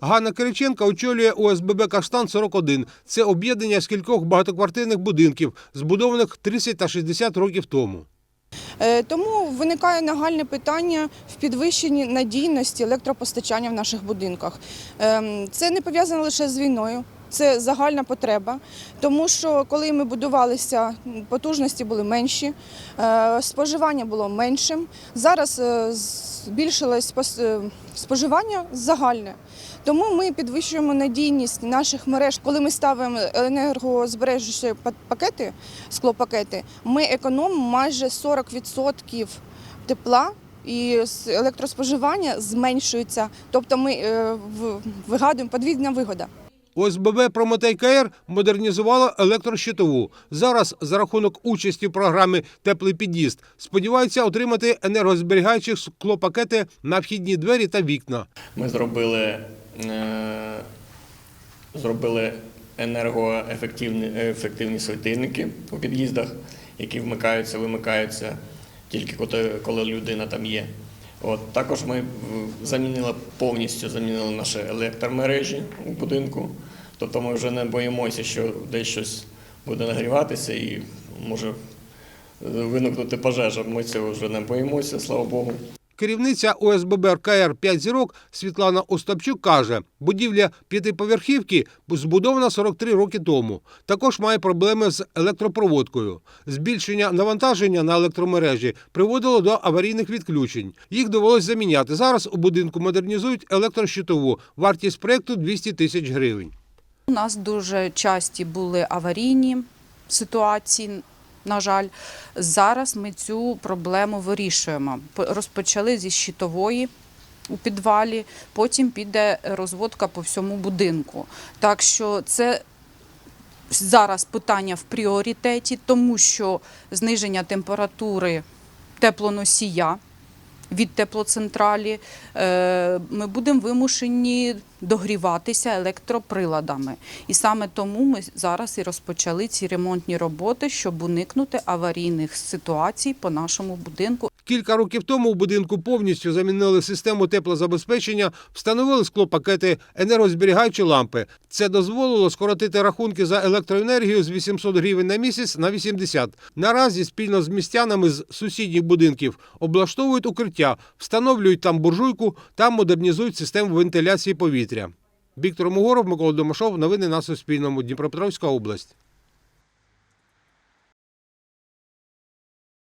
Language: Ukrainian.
Ганна Кириченка очолює ОСББ Каштан 41. Це об'єднання з кількох багатоквартирних будинків, збудованих 30 та 60 років тому. Е, Тому виникає нагальне питання в підвищенні надійності електропостачання в наших будинках. Ем, Це не пов'язано лише з війною. Це загальна потреба, тому що коли ми будувалися, потужності були менші, е, споживання було меншим. Зараз е, збільшилось е, споживання загальне. Тому ми підвищуємо надійність наших мереж. Коли ми ставимо енергозбережучі пакети, склопакети, ми економимо майже 40% тепла. І електроспоживання зменшується, тобто ми е, вигадуємо подвійна вигода. ОСББ Прометей КР модернізувало електрощитову. Зараз за рахунок участі в програмі Теплий під'їзд сподіваються отримати енергозберігаючі склопакети на вхідні двері та вікна. Ми зробили, е, зробили енергоефективні ефективні світильники у під'їздах, які вмикаються, вимикаються тільки коли людина там є. От, також ми е, замінили повністю замінили наші електромережі у будинку. Тобто ми вже не боїмося, що десь щось буде нагріватися і може е, виникнути пожежа. Ми цього вже не боїмося, слава Богу. Керівниця ОСББ РКР 5 зірок Світлана Остапчук каже, будівля п'ятиповерхівки збудована 43 роки тому. Також має проблеми з електропроводкою. Збільшення навантаження на електромережі приводило до аварійних відключень. Їх довелось заміняти. Зараз у будинку модернізують електрощитову. Вартість проєкту 200 тисяч гривень. У нас дуже часті були аварійні ситуації. На жаль, зараз ми цю проблему вирішуємо. Розпочали зі щитової у підвалі, потім піде розводка по всьому будинку. Так що це зараз питання в пріоритеті, тому що зниження температури теплоносія від теплоцентралі, е, ми будемо вимушені догріватися електроприладами. І саме тому ми зараз і розпочали ці ремонтні роботи, щоб уникнути аварійних ситуацій по нашому будинку. Кілька років тому у будинку повністю замінили систему теплозабезпечення, встановили склопакети, енергозберігаючі лампи. Це дозволило скоротити рахунки за електроенергію з 800 гривень на місяць на 80. Наразі спільно з містянами з сусідніх будинків облаштовують укриття, встановлюють там буржуйку та модернізують систему вентиляції повітря. Віктор Мугоров, Микола Домашов. Новини на Суспільному. Дніпропетровська область.